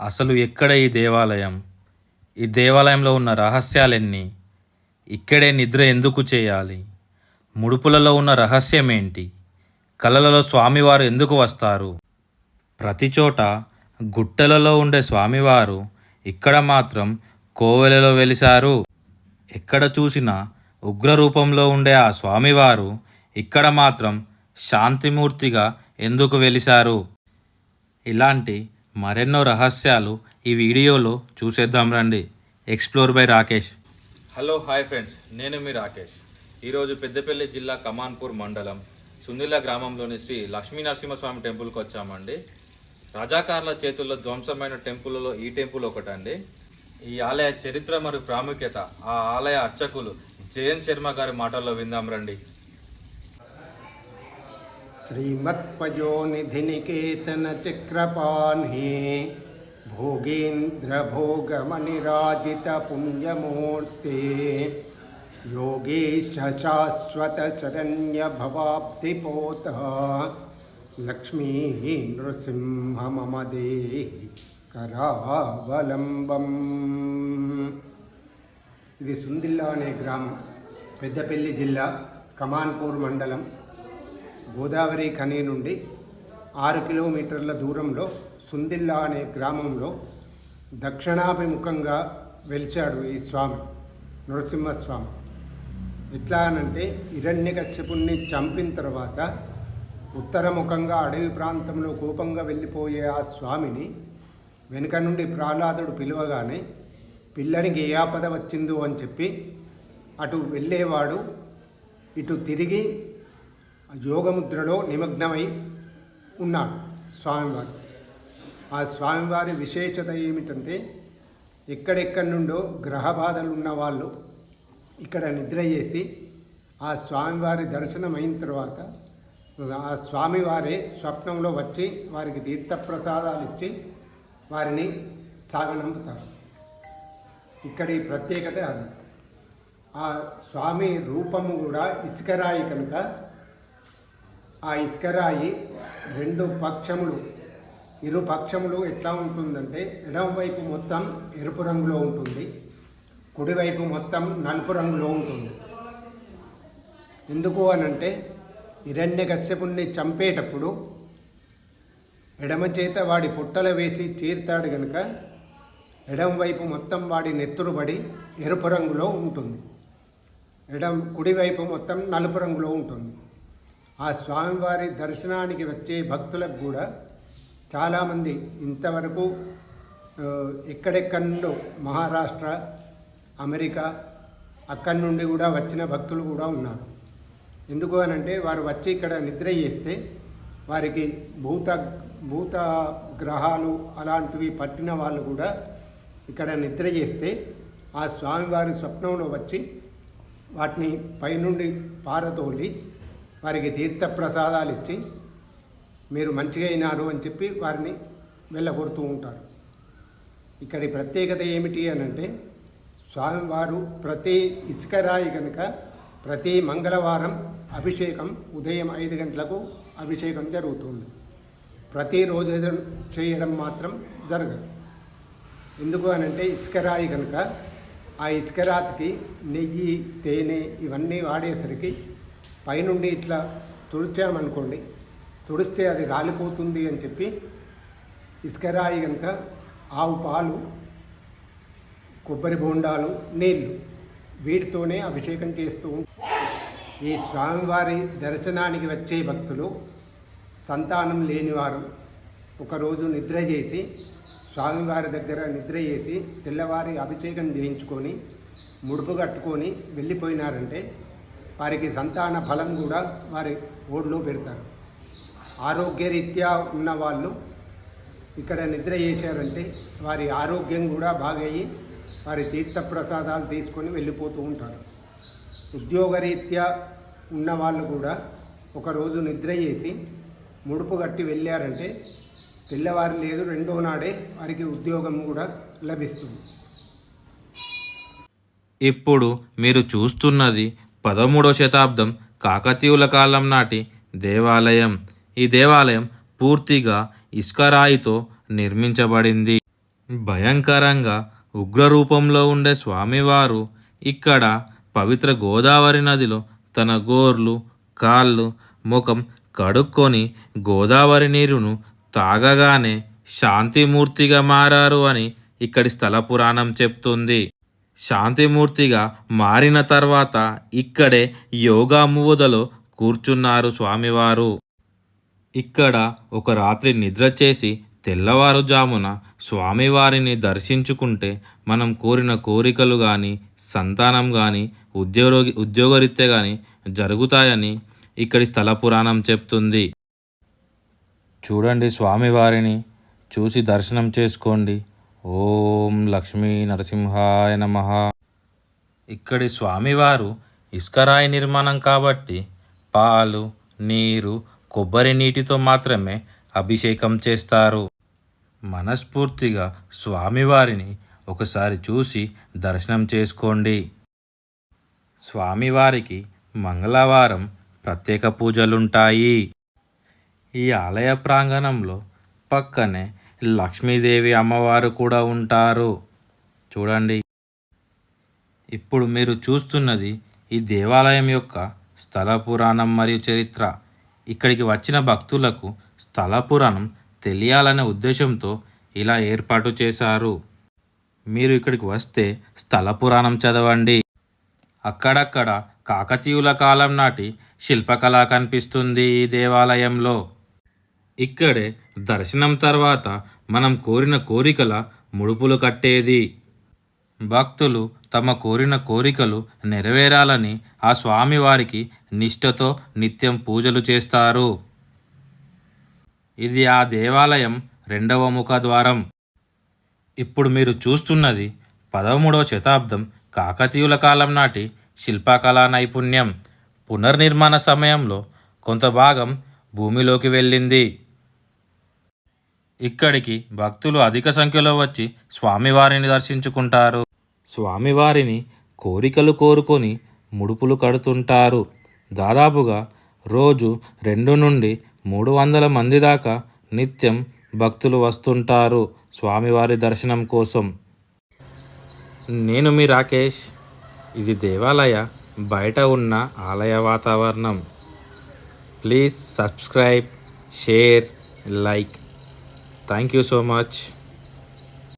అసలు ఎక్కడ ఈ దేవాలయం? ఈ దేవాలయంలో ఉన్న రహస్యాలెన్ని? ఇక్కడే నిద్ర ఎందుకు చేయాలి? ముడుపులలో ఉన్న రహస్యం ఏంటి కలలలో స్వామివారు ఎందుకు వస్తారు? ప్రతి చోట గుట్టలలో ఉండే స్వామివారు ఇక్కడ మాత్రం కోవెలలో వెలిశారు. ఎక్కడ చూసినా ఉగ్ర రూపంలో ఉండే ఆ స్వామివారు ఇక్కడ మాత్రం శాంతిమూర్తిగా ఎందుకు వెలిశారు? ఇలాంటి మరెన్నో రహస్యాలు ఈ వీడియోలో చూసేద్దాం రండి. Explore by Rakesh. Hello hi friends నేను మీ రాకేష్. ఈరోజు పెద్దపల్లి జిల్లా కమాన్పూర్ మండలం సుందిల్ల గ్రామంలోని శ్రీ లక్ష్మీ నరసింహస్వామి టెంపుల్కి వచ్చామండి. రజాకారుల చేతుల్లో ధ్వంసమైన టెంపుల్లో ఈ టెంపుల్ ఒకటండి. ఈ ఆలయ చరిత్ర మరియు ప్రాముఖ్యత ఆ ఆలయ అర్చకులు జయన్ శర్మ గారి మాటల్లో విందాం రండి. श्रीमत्पयोनिधिनिकेतनचक्रपाह्ने भोगेन्द्रभोगमनिराजितपुण्यमूर्ते योगेश शाश्वतशरण्यभवाब्धिपोतः लक्ष्मीः नृसिंह मम देहि करावलम्बम् ఇది సుందిల్లా అనే గ్రామం పెద్దపల్లి జిల్లా కమాన్పూర్ మండలం గోదావరి ఖని నుండి ఆరు కిలోమీటర్ల దూరంలో సుందిల్లా అనే గ్రామంలో దక్షిణాభిముఖంగా వెలిచాడు ఈ స్వామి నరసింహస్వామి ఎట్లా అనంటే హిరణ్యకశ్యపుణ్ణి చంపిన తర్వాత ఉత్తరముఖంగా అడవి ప్రాంతంలో కోపంగా వెళ్ళిపోయే ఆ స్వామిని వెనుక నుండి ప్రహ్లాదుడు పిలువగానే పిల్లనికి ఏ ఆపద వచ్చిందో అని చెప్పి అటు వెళ్ళేవాడు ఇటు తిరిగి యోగముద్రలో నిమగ్నమై ఉన్నాడు స్వామివారు. ఆ స్వామివారి విశేషత ఏమిటంటే ఎక్కడెక్కడి నుండో గ్రహ బాధలు ఉన్న వాళ్ళు ఇక్కడ నిద్ర చేసి ఆ స్వామివారి దర్శనం అయిన తర్వాత ఆ స్వామివారే స్వప్నంలో వచ్చి వారికి తీర్థప్రసాదాలు ఇచ్చి వారిని సాగనంపుతారు. ఇక్కడి ప్రత్యేకత అది. ఆ స్వామి రూపము కూడా ఇసుకరాయి కనుక ఆ ఇసుకరాయి రెండు పక్షములు. ఇరు పక్షములు ఎట్లా ఉంటుందంటే ఎడమవైపు మొత్తం ఎరుపు రంగులో ఉంటుంది కుడివైపు మొత్తం నలుపు రంగులో ఉంటుంది. ఎందుకు అనంటే హిరణ్యకశ్యపుణ్ణి చంపేటప్పుడు ఎడమ చేత వాడి పుట్టల వేసి చీర్తాడు గనుక ఎడమవైపు మొత్తం వాడి నెత్తురుబడి ఎరుపు రంగులో ఉంటుంది. ఎడం కుడివైపు మొత్తం నలుపు రంగులో ఉంటుంది. ఆ స్వామివారి దర్శనానికి వచ్చే భక్తులకు కూడా చాలామంది ఇంతవరకు ఎక్కడెక్కడో ఎక్కడెక్కడి నుండో మహారాష్ట్ర అమెరికా అక్కడి నుండి కూడా వచ్చిన భక్తులు కూడా ఉన్నారు. ఎందుకు అని అంటే వారు వచ్చి ఇక్కడ నిద్ర చేస్తే వారికి భూత భూత గ్రహాలు అలాంటివి పట్టిన వాళ్ళు కూడా ఇక్కడ నిద్ర చేస్తే ఆ స్వామివారి స్వప్నంలో వచ్చి వాటిని పైనుండి పారతోలి వారికి తీర్థప్రసాదాలు ఇచ్చి మీరు మంచిగా అయినారు అని చెప్పి వారిని వెళ్ళగొడుతూ ఉంటారు. ఇక్కడి ప్రత్యేకత ఏమిటి అని అంటే స్వామివారు ప్రతి ఇసుక రాయి కనుక ప్రతి మంగళవారం అభిషేకం ఉదయం ఐదు గంటలకు అభిషేకం జరుగుతుంది. ప్రతిరోజు చేయడం మాత్రం జరగదు. ఎందుకు అని అంటే ఇసుక రాయి కనుక ఆ ఇసుక రాతికి నెయ్యి తేనె ఇవన్నీ వాడేసరికి పైనుండి ఇట్లా తుడిచామనుకోండి తుడిస్తే అది రాలిపోతుంది అని చెప్పి ఇసుకరాయి కనుక ఆవు పాలు కొబ్బరి బోండాలు నీళ్ళు వీటితోనే అభిషేకం చేస్తూ ఈ స్వామివారి దర్శనానికి వచ్చే భక్తులు సంతానం లేనివారు ఒకరోజు నిద్ర చేసి స్వామివారి దగ్గర నిద్ర చేసి తెల్లవారి అభిషేకం చేయించుకొని ముడుపు కట్టుకొని వెళ్ళిపోయినారంటే వారికి సంతాన ఫలం కూడా వారి ఓడిలో పెడతారు. ఆరోగ్యరీత్యా ఉన్న వాళ్ళు ఇక్కడ నిద్ర చేశారంటే వారి ఆరోగ్యం కూడా బాగయ్యి వారి తీర్థప్రసాదాలు తీసుకొని వెళ్ళిపోతూ ఉంటారు. ఉద్యోగరీత్యా ఉన్న వాళ్ళు కూడా ఒకరోజు నిద్ర చేసి ముడుపు కట్టి వెళ్ళారంటే తెల్లవారు లేదు రెండో నాడే వారికి ఉద్యోగం కూడా లభిస్తుంది. ఇప్పుడు మీరు చూస్తున్నది పదమూడవ శతాబ్దం కాకతీయుల కాలం నాటి దేవాలయం. ఈ దేవాలయం పూర్తిగా ఇసుకరాయితో నిర్మించబడింది. భయంకరంగా ఉగ్రరూపంలో ఉండే స్వామివారు ఇక్కడ పవిత్ర గోదావరి నదిలో తన గోర్లు కాళ్ళు ముఖం కడుక్కొని గోదావరి నీరును తాగగానే శాంతిమూర్తిగా మారారు అని ఇక్కడి స్థల పురాణం చెప్తుంది. శాంతిమూర్తిగా మారిన తర్వాత ఇక్కడే యోగా మూవదలో కూర్చున్నారు స్వామివారు. ఇక్కడ ఒక రాత్రి నిద్ర చేసి తెల్లవారుజామున స్వామివారిని దర్శించుకుంటే మనం కోరిన కోరికలు కానీ సంతానం కానీ ఉద్యోగ ఉద్యోగరీత్యా కానీ జరుగుతాయని ఇక్కడి స్థల పురాణం చెప్తుంది. చూడండి స్వామివారిని చూసి దర్శనం చేసుకోండి. ఓం లక్ష్మీ నరసింహాయ నమ. ఇక్కడి స్వామివారు ఇసుకరాయి నిర్మాణం కాబట్టి పాలు నీరు కొబ్బరి నీటితో మాత్రమే అభిషేకం చేస్తారు. మనస్ఫూర్తిగా స్వామివారిని ఒకసారి చూసి దర్శనం చేసుకోండి. స్వామివారికి మంగళవారం ప్రత్యేక పూజలుంటాయి. ఈ ఆలయ ప్రాంగణంలో పక్కనే లక్ష్మీదేవి అమ్మవారు కూడా ఉంటారు. చూడండి. ఇప్పుడు మీరు చూస్తున్నది ఈ దేవాలయం యొక్క స్థల పురాణం మరియు చరిత్ర. ఇక్కడికి వచ్చిన భక్తులకు స్థల పురాణం తెలియాలనే ఉద్దేశంతో ఇలా ఏర్పాటు చేశారు. మీరు ఇక్కడికి వస్తే స్థల పురాణం చదవండి. అక్కడక్కడ కాకతీయుల కాలం నాటి శిల్పకళ కనిపిస్తుంది ఈ దేవాలయంలో. ఇక్కడే దర్శనం తర్వాత మనం కోరిన కోరికల ముడుపులు కట్టేది. భక్తులు తమ కోరిన కోరికలు నెరవేరాలని ఆ స్వామివారికి నిష్ఠతో నిత్యం పూజలు చేస్తారు. ఇది ఆ దేవాలయం రెండవ ముఖద్వారం. ఇప్పుడు మీరు చూస్తున్నది పదమూడవ శతాబ్దం కాకతీయుల కాలం నాటి శిల్పకళా నైపుణ్యం. పునర్నిర్మాణ సమయంలో కొంత భాగం భూమిలోకి వెళ్ళింది. ఇక్కడికి భక్తులు అధిక సంఖ్యలో వచ్చి స్వామివారిని దర్శించుకుంటారు. స్వామివారిని కోరికలు కోరుకొని ముడుపులు కడుతుంటారు. దాదాపుగా రోజు రెండు నుండి మూడు వందల మంది దాకా నిత్యం భక్తులు వస్తుంటారు స్వామివారి దర్శనం కోసం. నేను మీ రాకేష్. ఇది దేవాలయ బయట ఉన్న ఆలయ వాతావరణం. Please subscribe share like. Thank you so much.